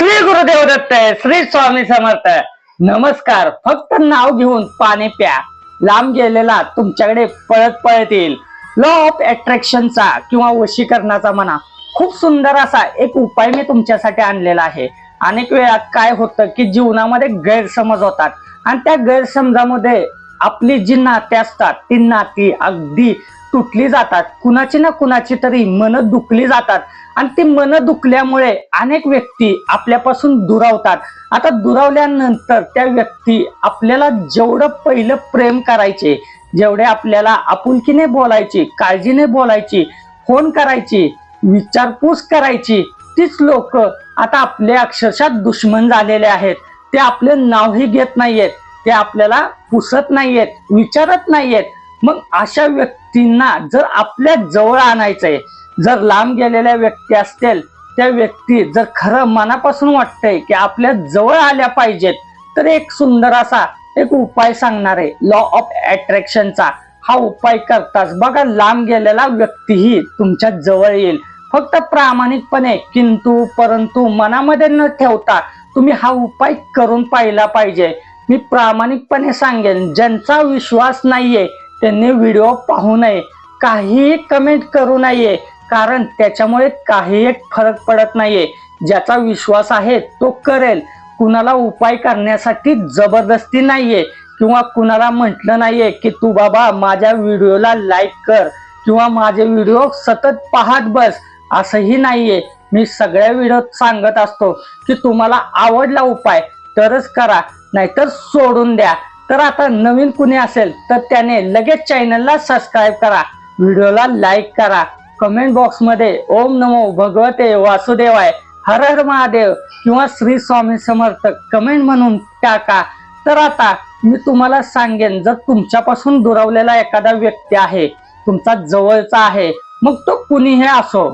श्री गुरुदेव दत्त श्री स्वामी समर्थ नमस्कार फक्त नाव घेऊन पाणी प्या. लांब गेलेला तुमच्याकडे पळत पळत येईल लॉ ऑफ अट्रॅक्शनचा किंवा वशीकरणाचा म्हणा खूप सुंदर असा एक उपाय मी तुमच्यासाठी आणलेला आहे. अनेक वेळा काय होतं की जीवनामध्ये गैरसमज होतात. आणि त्या गैरसमजामध्ये आपली जी नाती असतात ती नाती अगदी तुटली जातात. कुणाची ना कुणाची तरी मन दुखली जातात. आणि ती मन दुखल्यामुळे अनेक व्यक्ती आपल्यापासून दुरावतात. आता दुरावल्यानंतर त्या व्यक्ती आपल्याला जेवढं पहिलं प्रेम करायचे जेवढे आपल्याला आपुलकीने बोलायची काळजीने बोलायची फोन करायची विचारपूस करायची तीच लोक आता आपले अक्षरशः दुश्मन झालेले आहेत. ते आपले नावही घेत नाहीयेत. ते आपल्याला पुसत नाहीयेत विचारत नाहीयेत. मग अशा व्यक्तींना जर आपल्या जवळ आणायचंय जर लांब गेलेल्या व्यक्ती असतील त्या व्यक्ती जर खरं मनापासून वाटतंय की आपल्या जवळ आल्या पाहिजेत तर एक सुंदर असा एक उपाय सांगणार आहे. लॉ ऑफ अट्रॅक्शनचा हा उपाय करताच बघा लांब गेलेला व्यक्तीही तुमच्या जवळ येईल. फक्त प्रामाणिकपणे किंतु परंतु मनामध्ये न ठेवता तुम्ही हा उपाय करून पाहिला पाहिजे. मी प्रामाणिकपणे सांगेन ज्यांचा विश्वास नाहीये त्यांनी व्हिडिओ पाहू नये काहीही कमेंट करू नये कारण त्याच्यामुळे काही एक फरक पडत नाहीये. ज्याचा विश्वास आहे तो करेल. कुणाला उपाय करण्यासाठी जबरदस्ती नाहीये किंवा कुणाला म्हटलं नाहीये की तू बाबा माझ्या व्हिडिओला लाईक कर किंवा माझे व्हिडिओ सतत पाहत बस असंही नाहीये. मी सगळ्या व्हिडिओत सांगत असतो की तुम्हाला आवडला उपाय तरच करा. नाहीतर सोडून द्या. तर आता नवीन कुणी असेल तर त्याने लगेच चॅनलला सबस्क्राईब करा. व्हिडिओला लाईक करा. कमेंट बॉक्समध्ये ओम नमो भगवते वासुदेवाय हर हर महादेव किंवा श्री स्वामी समर्थ कमेंट म्हणून टाका. तर आता मी तुम्हाला सांगेन जर तुमच्यापासून दुरावलेला एखादा व्यक्ती आहे तुमचा जवळचा आहे मग तो कुणीही असो?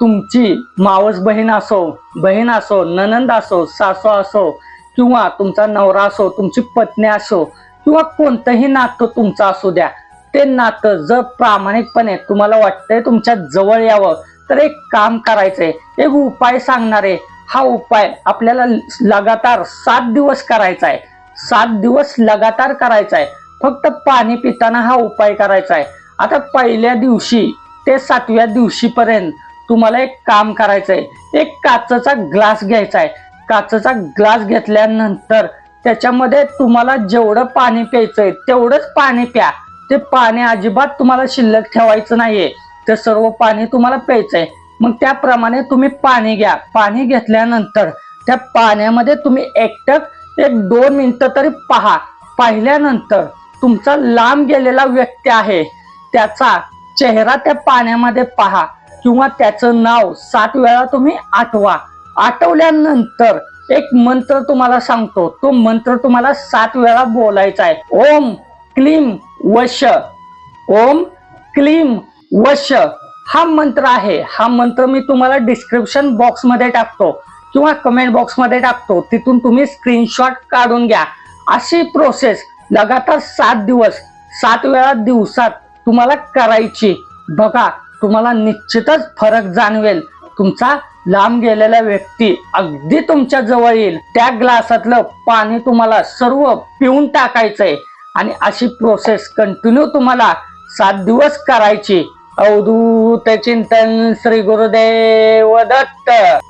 तुमची मावस बहीण असो बहीण असो ननंद असो सासू असो किंवा तुमचा नवरा असो तुमची पत्नी असो किंवा कोणतंही नातं तुमचं असू द्या ते नातं जर प्रामाणिकपणे तुम्हाला वाटतंय तुमच्या जवळ यावं तर एक काम करायचंय एक उपाय सांगणार आहे. हा उपाय आपल्याला लगातार सात दिवस करायचा आहे. सात दिवस लगातार करायचा आहे. फक्त पाणी पिताना हा उपाय करायचा आहे. आता पहिल्या दिवशी ते सातव्या दिवशीपर्यंत तुम्हाला एक काम करायचंय. एक काचेचा ग्लास घ्यायचा आहे. काचेचा ग्लास घेतल्यानंतर त्याच्यामध्ये तुम्हाला जेवढं पाणी प्यायचंय तेवढंच पाणी प्या. ते पाणी अजिबात तुम्हाला शिल्लक ठेवायचं नाहीये. ते सर्व पाणी तुम्हाला प्यायचंय. मग त्याप्रमाणे तुम्ही पाणी घ्या. पाणी घेतल्यानंतर त्या पाण्यामध्ये तुम्ही एकटक एक दोन मिनिटं तरी पहा. पाहिल्यानंतर तुमचा लांब गेलेला व्यक्ती आहे. त्याचा चेहरा त्या पाण्यामध्ये पहा किंवा त्याचं नाव सात वेळा तुम्ही आठवा. आठवल्यानंतर एक मंत्र तुम्हाला सांगतो. तो मंत्र तुम्हाला सात वेळा बोलायचा आहे. ओम क्लीम वश. ओम क्लीम वश. हा मंत्र आहे. हा मंत्र मी तुम्हाला डिस्क्रिप्शन बॉक्समध्ये टाकतो. किंवा कमेंट बॉक्समध्ये टाकतो. तिथून तुम्ही स्क्रीनशॉट काढून घ्या. अशी प्रोसेस लगातार सात दिवस सात वेळा दिवसात तुम्हाला करायची. बघा तुम्हाला निश्चितच फरक जाणवेल. तुमचा लांब गेलेला व्यक्ती अगदी तुमच्या जवळ येईल. त्या ग्लासातलं पाणी तुम्हाला सर्व पिऊन टाकायचंय. आणि अशी प्रोसेस कंटिन्यू तुम्हाला सात दिवस करायची. अवधूत चिंतन श्री गुरुदेव दत्त.